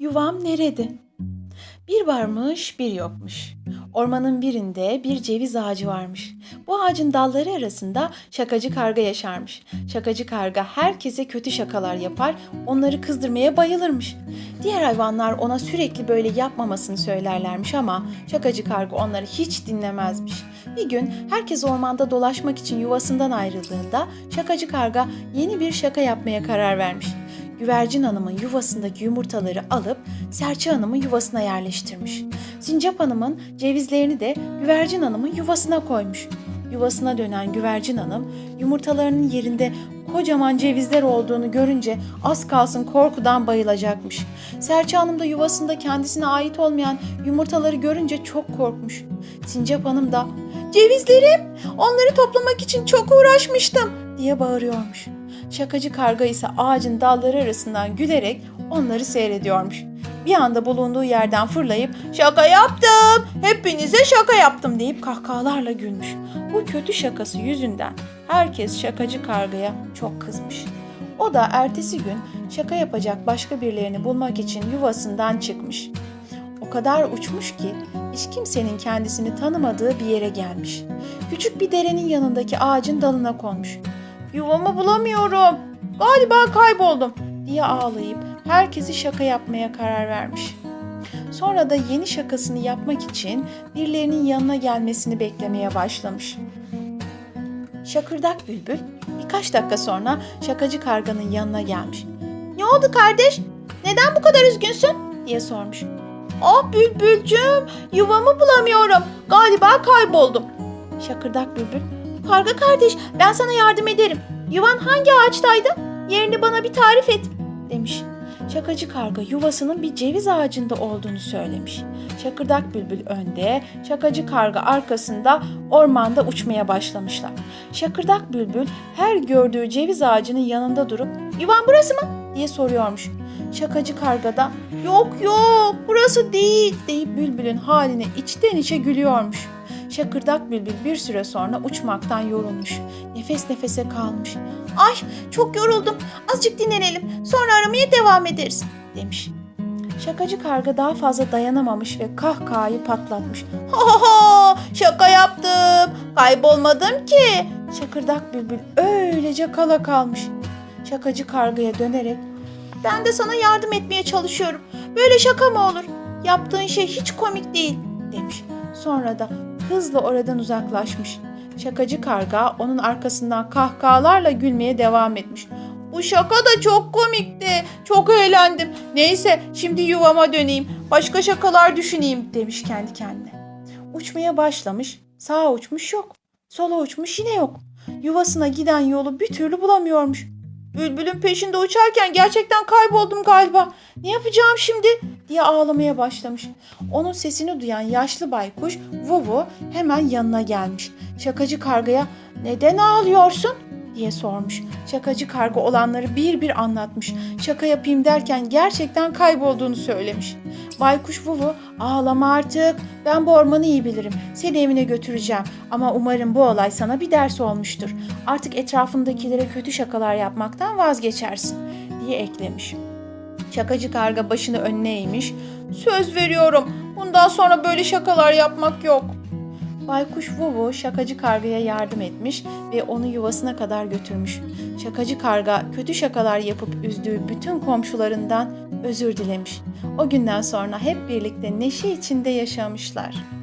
Yuvam nerede? Bir varmış, bir yokmuş. Ormanın birinde bir ceviz ağacı varmış. Bu ağacın dalları arasında şakacı karga yaşarmış. Şakacı karga herkese kötü şakalar yapar, onları kızdırmaya bayılırmış. Diğer hayvanlar ona sürekli böyle yapmamasını söylerlermiş ama şakacı karga onları hiç dinlemezmiş. Bir gün herkes ormanda dolaşmak için yuvasından ayrıldığında şakacı karga yeni bir şaka yapmaya karar vermiş. Güvercin Hanım'ın yuvasındaki yumurtaları alıp Serçe Hanım'ın yuvasına yerleştirmiş. Sincap Hanım'ın cevizlerini de Güvercin Hanım'ın yuvasına koymuş. Yuvasına dönen Güvercin Hanım yumurtalarının yerinde kocaman cevizler olduğunu görünce az kalsın korkudan bayılacakmış. Serçe Hanım da yuvasında kendisine ait olmayan yumurtaları görünce çok korkmuş. Sincap Hanım da "Cevizlerim! Onları toplamak için çok uğraşmıştım." diye bağırıyormuş. Şakacı karga ise ağacın dalları arasından gülerek onları seyrediyormuş. Bir anda bulunduğu yerden fırlayıp şaka yaptım, hepinize şaka yaptım deyip kahkahalarla gülmüş. Bu kötü şakası yüzünden herkes şakacı kargaya çok kızmış. O da ertesi gün şaka yapacak başka birilerini bulmak için yuvasından çıkmış. O kadar uçmuş ki hiç kimsenin kendisini tanımadığı bir yere gelmiş. Küçük bir derenin yanındaki ağacın dalına konmuş. Yuvamı bulamıyorum. Galiba kayboldum diye ağlayıp herkesi şaka yapmaya karar vermiş. Sonra da yeni şakasını yapmak için birilerinin yanına gelmesini beklemeye başlamış. Şakırdak Bülbül birkaç dakika sonra şakacı karganın yanına gelmiş. Ne oldu kardeş? Neden bu kadar üzgünsün? diye sormuş. Ah Bülbülcüm yuvamı bulamıyorum. Galiba kayboldum. Şakırdak Bülbül Karga kardeş ben sana yardım ederim. Yuvan hangi ağaçtaydı? Yerini bana bir tarif et demiş. Şakacı karga yuvasının bir ceviz ağacında olduğunu söylemiş. Şakırdak bülbül önde, şakacı karga arkasında ormanda uçmaya başlamışlar. Şakırdak bülbül her gördüğü ceviz ağacının yanında durup yuvan burası mı diye soruyormuş. Şakacı karga da yok yok burası değil deyip bülbülün haline içten içe gülüyormuş. Şakırdak bülbül bir süre sonra uçmaktan yorulmuş. Nefes nefese kalmış. Ay çok yoruldum. Azıcık dinlenelim. Sonra aramaya devam ederiz demiş. Şakacı karga daha fazla dayanamamış ve kahkahayı patlatmış. Ha ha şaka yaptım. Kaybolmadım ki. Şakırdak bülbül öylece kala kalmış. Şakacı kargaya dönerek ben de sana yardım etmeye çalışıyorum. Böyle şaka mı olur? Yaptığın şey hiç komik değil demiş. Sonra da hızla oradan uzaklaşmış. Şakacı karga onun arkasından kahkahalarla gülmeye devam etmiş. Bu şaka da çok komikti. Çok eğlendim. Neyse şimdi yuvama döneyim. Başka şakalar düşüneyim demiş kendi kendine. Uçmaya başlamış. Sağa uçmuş yok. Sola uçmuş yine yok. Yuvasına giden yolu bir türlü bulamıyormuş. Bülbülün peşinde uçarken gerçekten kayboldum galiba. Ne yapacağım şimdi? diye ağlamaya başlamış. Onun sesini duyan yaşlı baykuş Vuvu hemen yanına gelmiş. Şakacı kargaya neden ağlıyorsun? diye sormuş. Şakacı karga olanları bir bir anlatmış. Şaka yapayım derken gerçekten kaybolduğunu söylemiş. Baykuş Vuvu ağlama artık ben bu ormanı iyi bilirim. Seni evine götüreceğim ama umarım bu olay sana bir ders olmuştur. Artık etrafındakilere kötü şakalar yapmaktan vazgeçersin diye eklemiş. Şakacı karga başını önüne eğmiş. Söz veriyorum bundan sonra böyle şakalar yapmak yok. Baykuş Vuvu şakacı kargaya yardım etmiş ve onu yuvasına kadar götürmüş. Şakacı karga kötü şakalar yapıp üzdüğü bütün komşularından özür dilemiş. O günden sonra hep birlikte neşe içinde yaşamışlar.